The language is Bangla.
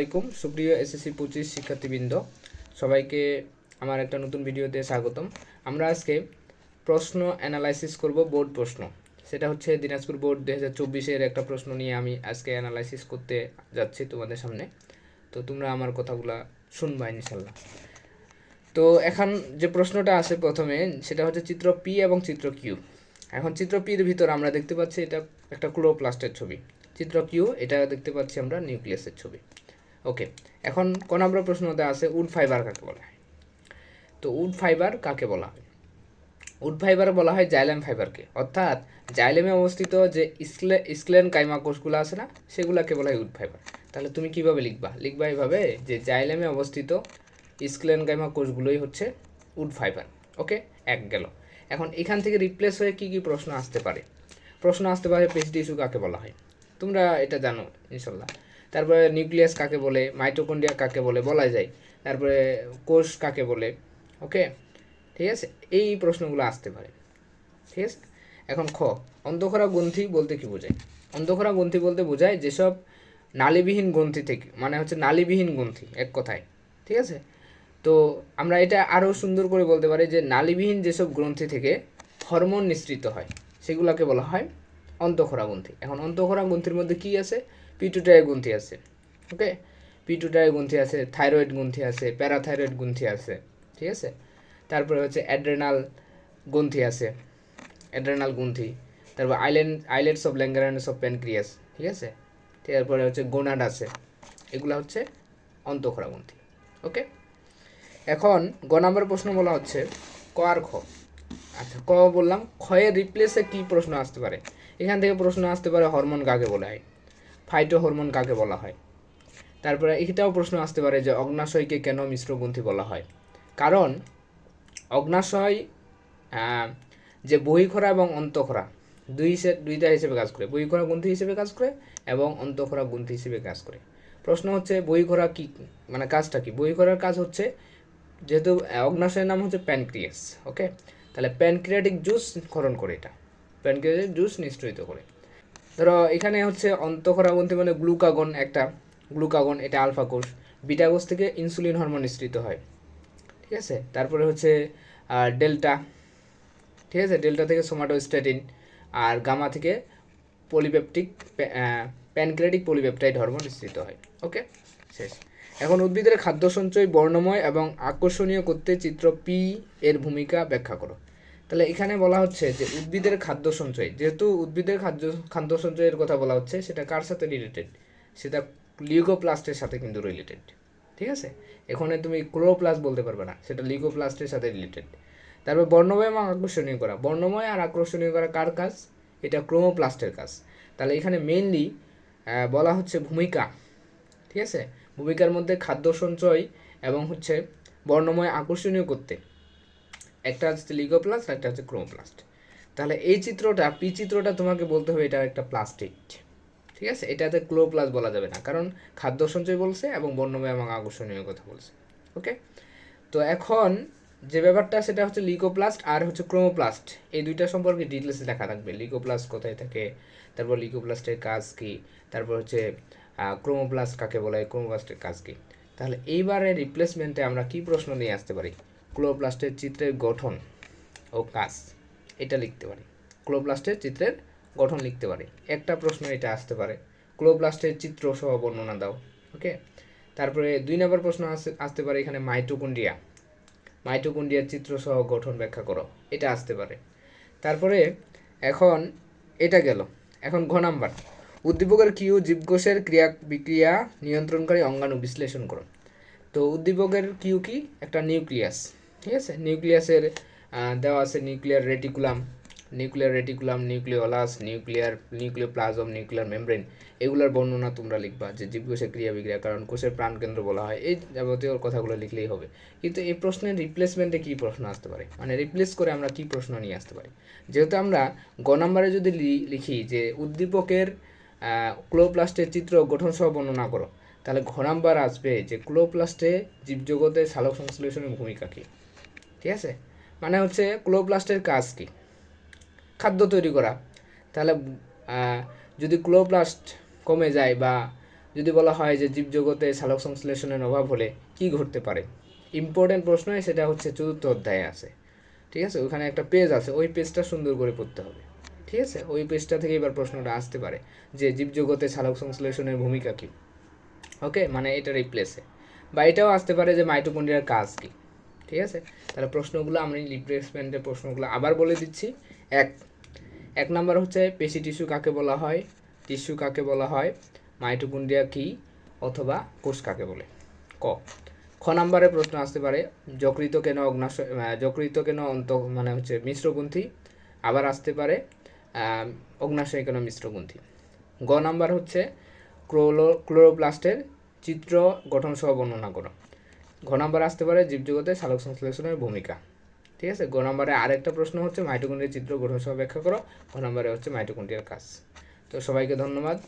আলাইকুম, সুপ্রিয় এসএসসি পঁচিশ শিক্ষার্থীবৃন্দ, সবাইকে আমার একটা নতুন ভিডিওতে স্বাগতম। আমরা আজকে প্রশ্ন অ্যানালাইসিস করব, বোর্ড প্রশ্ন। সেটা হচ্ছে দিনাজপুর বোর্ড দু হাজার চব্বিশের একটা প্রশ্ন নিয়ে আমি আজকে অ্যানালাইসিস করতে যাচ্ছি তোমাদের সামনে। তো তোমরা আমার কথাগুলা শুনবা ইনশাল্লাহ তো এখন যে প্রশ্নটা আছে প্রথমে, সেটা হচ্ছে চিত্র পি এবং চিত্র কিউ এখন চিত্র পির ভিতর আমরা দেখতে পাচ্ছি এটা একটা ক্লোরোপ্লাস্টের ছবি। চিত্র কিউ এটা দেখতে পাচ্ছি আমরা নিউক্লিয়াসের ছবি। ওকে এখন ক নম্বর প্রশ্নতে আছে উড ফাইবার কাকে বলা হয়? তো উড ফাইবার কাকে বলা হয়? উড ফাইবার বলা হয় জাইলেম ফাইবারকে অর্থাৎ জাইলেমে অবস্থিত যে ইসলে ইসলেন কাইমা কোষগুলো আছে না, সেগুলোকে বলা হয় উড ফাইবার তাহলে তুমি কীভাবে লিখবা? লিখবা এইভাবে যে জাইলেমে অবস্থিত ইসলেন কাইমা কোষগুলোই হচ্ছে উড ফাইবার ওকে এক গেল। এখন এখান থেকে রিপ্লেস হয়ে কি কি প্রশ্ন আসতে পারে? প্রশ্ন আসতে পারে পেস্ট টিস্যু কাকে বলা হয়? তোমরা এটা জানো, ইনশাল্লাহ। তারপরে নিউক্লিয়াস কাকে বলে? মাইটোকন্ড্রিয়া কাকে বলে? বলা যায়। তারপরে কোষ কাকে বলে? ওকে? ঠিক আছে? এই প্রশ্নগুলো আসতে পারে। ঠিক আছে? এখন খ। অন্ধখরা গ্রন্থি বলতে কি বোঝায়? অন্ধখরা গ্রন্থি বলতে বোঝায় যেসব নালীবিহীন গ্রন্থি থেকে মানে হচ্ছে নালীবিহীন গ্রন্থি, এক কথায়। ঠিক আছে? তো আমরা এটা আরও সুন্দর করে বলতে পারি যে নালীবিহীন যেসব গ্রন্থি থেকে হরমোন নিঃসৃত হয়, সেগুলোকে বলা হয় অন্তঃখরা গ্রন্থি। এখন অন্তঃখরা গ্রন্থির মধ্যে কি আছে? পিটুটারি গ্রন্থি আছে ওকে পিটুটারি গ্রন্থি আছে থাইরয়েড গ্রন্থি আছে প্যারাথাইরয়েড গ্রন্থি আছে, ঠিক আছে? তারপরে হচ্ছে অ্যাড্রেনাল গ্রন্থি আছে অ্যাড্রেনাল গ্রন্থি তারপর island islets of Langerhans of pancreas ঠিক আছে? তারপরে হচ্ছে গোনাড আছে, এগুলো হচ্ছে অন্তঃখরা গ্রন্থি ওকে এখন গ নম্বর প্রশ্ন বলা হচ্ছে, ক আর খ। আচ্ছা ক বললাম ক্ষয়ের রিপ্লেসে কি প্রশ্ন আসতে পারে? এখান থেকে প্রশ্ন আসতে পারে হরমোন কাকে বলা? হয় ফাইটো হরমোন কাকে বলা হয়? তারপরে এটাও প্রশ্ন আসতে পারে যে অগ্নাশয়কে কেন মিশ্র গ্রন্থি বলা হয়? কারণ অগ্নাশয় যে বহিখরা এবং অন্তঃখরা, দুই দুইটা হিসেবে কাজ করে। বহিখরা গ্রন্থি হিসেবে কাজ করে এবং অন্তঃখরা গ্রন্থি হিসেবে কাজ করে। প্রশ্ন হচ্ছে বহিখরা কি মানে কাজটা কি? বহিখরার কাজ হচ্ছে যেহেতু অগ্নাশয়ের নাম হচ্ছে প্যানক্রিয়াস ওকে তাহলে প্যানক্রিয়াটিক জুস ক্ষরণ করে এটা। প্যানক্রিয়াটিক জুস নিঃসৃত করে। ধরো, এখানে হচ্ছে অন্তঃখরা গ্রন্থি মানে গ্লুকাগন একটা, গ্লুকাগন এটা আলফা কোষ। বিটা কোষ থেকে ইনসুলিন হরমোন নিঃসৃত হয়। ঠিক আছে? তারপরে হচ্ছে ডেল্টা। ঠিক আছে? ডেল্টা থেকে সোমাটোস্ট্যাটিন আর গামা থেকে পলিপেপটিক প্যানক্রিয়াটিক পলিপেপটাইড হরমোন নিঃসৃত হয়। ওকে? শেষ। এখন উদ্ভিদের খাদ্য সঞ্চয়, বর্ণময় এবং আকর্ষণীয় করতে চিত্র পি এর ভূমিকা ব্যাখ্যা করো। তাহলে এখানে বলা হচ্ছে যে উদ্ভিদের খাদ্য সঞ্চয়, যেহেতু উদ্ভিদের খাদ্য খাদ্য সঞ্চয়ের কথা বলা হচ্ছে, সেটা কার সাথে রিলেটেড সেটা লিউকোপ্লাস্টের সাথে কিন্তু রিলেটেড ঠিক আছে? এখানে তুমি ক্লোরোপ্লাস্ট বলতে পারবে না, সেটা লিউকোপ্লাস্টের সাথে রিলেটেড তারপর বর্ণময় এবং আকর্ষণীয় করা, বর্ণময় আর আকর্ষণীয় করা কার কাজ? এটা ক্রোমোপ্লাস্টের কাজ। তাহলে এখানে মেইনলি বলা হচ্ছে ভূমিকা, ঠিক আছে? ভূমিকার মধ্যে খাদ্য সঞ্চয় এবং হচ্ছে বর্ণময় আকর্ষণীয় করতে। একটা হচ্ছে লিগোপ্লাস্ট একটা হচ্ছে ক্রোমোপ্লাস্ট তাহলে এই চিত্রটা পি চিত্রটা তোমাকে বলতে হবে এটা একটা প্লাস্টিক ঠিক আছে? এটাতে ক্লোপ্লাস্ট বলা যাবে না, কারণ খাদ্য সঞ্চয় বলছে এবং বর্ণময় এবং আকর্ষণীয় কথা বলছে। ওকে তো এখন যে ব্যাপারটা, সেটা হচ্ছে লিকোপ্লাস্ট আর হচ্ছে ক্রোমোপ্লাস্ট এই দুইটা সম্পর্কে ডিটেলসে লেখা থাকবে। লিকোপ্লাস্ট কোথায় থাকে? তারপর লিকোপ্লাস্টের কাজ কি? তারপর হচ্ছে ক্রোমোপ্লাস্ট কাকে বলে? ক্রোমোপ্লাস্টের কাজ কি? তাহলে এইবারে রিপ্লেসমেন্টে আমরা কি প্রশ্ন নিয়ে আসতে পারি? ক্লোপ্লাস্টের চিত্রের গঠন ও কাজ। এটা লিখতে পারি। ক্লোপ্লাস্টের চিত্রের গঠন লিখতে পারি। একটা প্রশ্ন এটা আসতে পারে। ক্লোপ্লাস্টের চিত্র সহ বর্ণনা দাও, ওকে? তারপরে দুই নম্বর প্রশ্ন আসতে আসতে পারে এখানে মাইটোকন্ড্রিয়া। মাইটোকন্ড্রিয়ার চিত্র সহ গঠন ব্যাখ্যা করো, এটা আসতে পারে। তারপরে এখন এটা গেল। এখন ঘ নাম্বার। উদ্দীপকের কিউ জীবকোষের ক্রিয়া বিক্রিয়া নিয়ন্ত্রণকারী অঙ্গাণু বিশ্লেষণ করো। তো উদ্দীপকের কিউ কি? একটা নিউক্লিয়াস। ঠিক আছে? নিউক্লিয়াসের দেওয়া আছে nuclear reticulum nuclear reticulum nucleolus nuclear nucleoplasm nuclear membrane এগুলোর বর্ণনা তোমরা লিখবা যে জীবকোষের ক্রিয়া বিক্রিয়া কারণ কোষের প্রাণকেন্দ্র বলা হয়। এই যাবতীয় কথাগুলো লিখলেই হবে। কিন্তু এই প্রশ্নের রিপ্লেসমেন্টে কী প্রশ্ন আসতে পারে? মানে রিপ্লেস করে আমরা কী প্রশ্ন নিয়ে আসতে পারি? যেহেতু আমরা গ নাম্বারে যদি লিখি যে উদ্দীপকের ক্লোপ্লাস্টের চিত্র গঠন সহ বর্ণনা করো, তাহলে ঘ নাম্বার আসবে যে ক্লোপ্লাস্টে জীবজগতে সালোক সংশ্লেষণের ভূমিকা কী? ঠিক আছে? মানে হচ্ছে ক্লোপ্লাস্টের কাজ কী? খাদ্য তৈরি করা। তাহলে যদি ক্লোপ্লাস্ট কমে যায় বা যদি বলা হয় যে জীবজগতে সালোক সংশ্লেষণের অভাব হলে কি ঘটতে পারে? ইম্পর্টেন্ট প্রশ্ন সেটা হচ্ছে চতুর্থ অধ্যায়ে আছে। ঠিক আছে? ওখানে একটা পেজ আছে, ওই পেজটা সুন্দর করে পড়তে হবে। ঠিক আছে? ওই পেজটা থেকে এবার প্রশ্নটা আসতে পারে যে জীবজগতে সালোক সংশ্লেষণের ভূমিকা কী? ওকে? মানে এটা রিপ্লেসে বা এটাও আসতে পারে যে মাইটোকন্ড্রিয়ার কাজ কী? ঠিক আছে? তাহলে প্রশ্নগুলো আমি রিপ্লেসমেন্টের প্রশ্নগুলো আবার বলে দিচ্ছি। এক এক নাম্বার হচ্ছে পেশি টিস্যু কাকে বলা হয়? টিস্যু কাকে বলা হয়? মাইটোকন্ড্রিয়া কি অথবা কোষ কাকে বলে? ক, খ নাম্বারে প্রশ্ন আসতে পারে যকৃত কেন অগ্নাশয় যকৃত কেন অন্ত মানে হচ্ছে মিশ্রগ্রন্থি আবার আসতে পারে অগ্নাশয় কেন মিশ্রগ্রন্থি গ নাম্বার হচ্ছে ক্লোরো ক্লোরোপ্লাস্টের চিত্র গঠন সহ বর্ণনা করো। ঘ নাম্বার আসতে পারে জীবজগতে সালোক সংশ্লেষণের ভূমিকা। ঠিক আছে? গ নম্বরে আরেকটা প্রশ্ন হচ্ছে মাইটোকুন্ডের চিত্র গঠন সহ ব্যাখ্যা করো। ঘ নম্বরে হচ্ছে মাইটোকুন্ডিয়ার কাজ। তো সবাইকে ধন্যবাদ।